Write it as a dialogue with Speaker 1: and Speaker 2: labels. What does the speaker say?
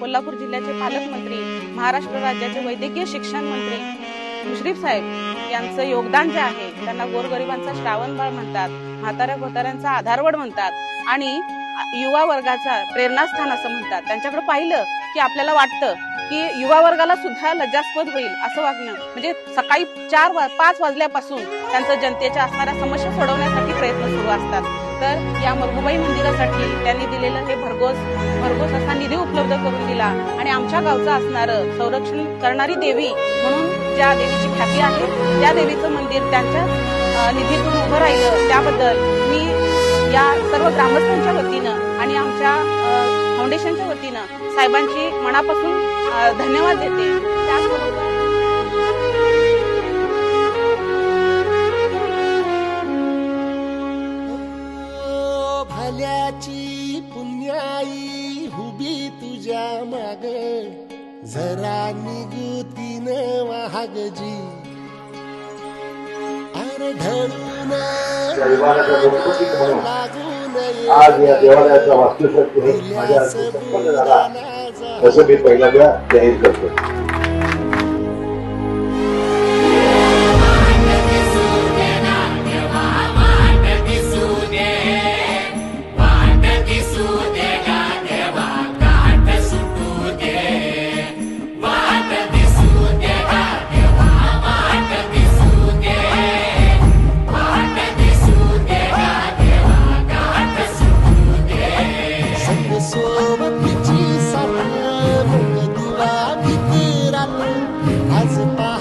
Speaker 1: कोल्हापूर जिल्ह्याचे पालकमंत्री महाराष्ट्र राज्याचे वैद्यकीय शिक्षण मंत्री मुश्रीफ साहेब यांचं योगदान जे आहे त्यांना गोरगरिबांचा श्रावणबाळ म्हणतात म्हाताऱ्या खोताऱ्यांचा आधारवड म्हणतात. आणि युवा वर्गाचा प्रेरणास्थान असं म्हणतात. त्यांच्याकडे पाहिलं की आपल्याला वाटतं की युवा वर्गाला सुद्धा लज्जास्पद होईल असं वागणं. म्हणजे सकाळी चार वा- पाच वाजल्यापासून त्यांचं जनतेच्या असणाऱ्या समस्या सोडवण्यासाठी प्रयत्न सुरू असतात. तर या मरगुबाई मंदिरासाठी त्यांनी दिलेलं हे भरघोस भरघोस असा निधी उपलब्ध करून दिला. आणि आमच्या गावचं असणारं संरक्षण करणारी देवी म्हणून ज्या देवीची ख्याती आहे त्या देवीचं मंदिर त्यांच्या निधीतून उभं राहिलं. त्याबद्दल मी या सर्व ग्रामस्थांच्या वतीनं आणि आमच्या फाउंडेशनच्या वतीनं साहेबांची मनापासून धन्यवाद देते. त्याचबरोबर
Speaker 2: भल्याची पुण्याई हुबी तुझ्या माग. जरा निगुतीन वाहगजी. अरे ढळून
Speaker 3: रविवाराच्या गणपतीत म्हणून आज या देवालयाचा वास्तुशास्त्र माझ्या हस्ते संपन्न झाला. तसं मी पहिल्यांदा जाहीर करतो. as a